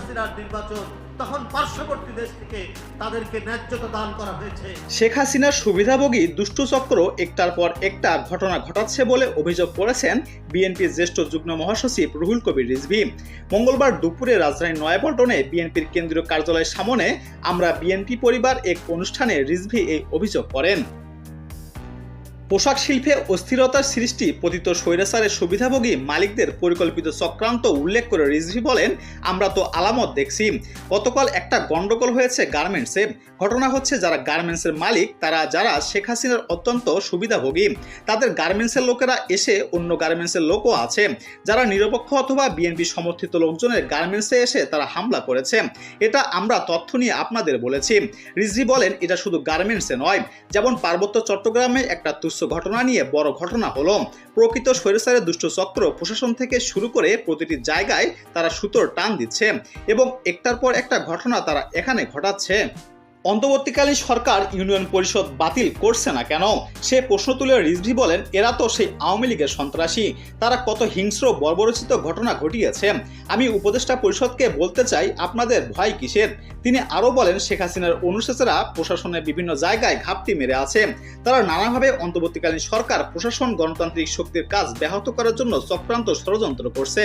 হাসিনার নির্বাচন, তখন পার্শ্ববর্তী দেশ থেকে তাদেরকে ন্যায্যতা দান করা হয়েছে। শেখ হাসিনার সুবিধাভোগী দুষ্টু চক্র একটার পর একটা ঘটনা ঘটাচ্ছে বলে অভিযোগ করেছেন বিএনপির জ্যেষ্ঠ যুগ্ম মহাসচিব রুহুল কবির রিজভি। মঙ্গলবার দুপুরে রাজধানীর নয়াপল্টনে বিএনপির কেন্দ্রীয় কার্যালয়ের সামনে আমরা বিএনপি পরিবার এক অনুষ্ঠানে রিজভি এই অভিযোগ করেন। পোশাক শিল্পে অস্থিরতার সৃষ্টি পতিত স্বৈরাচারের সুবিধাভোগী মালিকদের পরিকল্পিত চক্রান্ত উল্লেখ করে রিজভি বলেন, আমরা তো আলামত দেখছি। গতকাল একটা গন্ডগোল হয়েছে গার্মেন্টসে। ঘটনা হচ্ছে যারা গার্মেন্টসের মালিক, তারা যারা শেখ হাসিনার অত্যন্ত সুবিধাভোগী। তাদের গার্মেন্টসের লোকেরা এসে অন্য গার্মেন্টসের লোকও আছে। যারা নিরপেক্ষ অথবা বিএনপি সমর্থিত লোকজনের গার্মেন্টসে এসে তারা হামলা করেছে। এটা আমরা তথ্য নিয়ে আপনাদের বলেছি। রিজভি বলেন, এটা শুধু গার্মেন্টসে নয়। যেমন পার্বত্য চট্টগ্রামে একটা ঘটনা নিয়ে বড় ঘটনা হলো, প্রকৃত স্বৈরাচারের দুষ্ট চক্র প্রশাসন থেকে শুরু করে প্রতিটি জায়গায় তারা সুতোর টান দিচ্ছে এবং একটার পর একটা ঘটনা তারা এখানে ঘটাচ্ছে। অন্তর্বর্তীকালীন সরকার ইউনিয়ন পরিষদ বাতিল করছে না কেন? সে প্রশ্ন তুলে রিজভি বলেন, এরা তো সেই আওয়ামী লীগের সন্ত্রাসী। তারা কত হিংস্র, বর্বরচিত ঘটনা ঘটিয়েছে। আমি উপদেষ্টা পরিষদকে বলতে চাই, আপনাদের ভয় কিসের? তিনি আরও বলেন, শেখ হাসিনার অনুশেষেরা প্রশাসনের বিভিন্ন জায়গায় ঘাপটি মেরে আছে। তারা নানাভাবে অন্তর্বর্তীকালীন সরকার, প্রশাসন, গণতান্ত্রিক শক্তির কাজ ব্যাহত করার জন্য চক্রান্ত ষড়যন্ত্র করছে।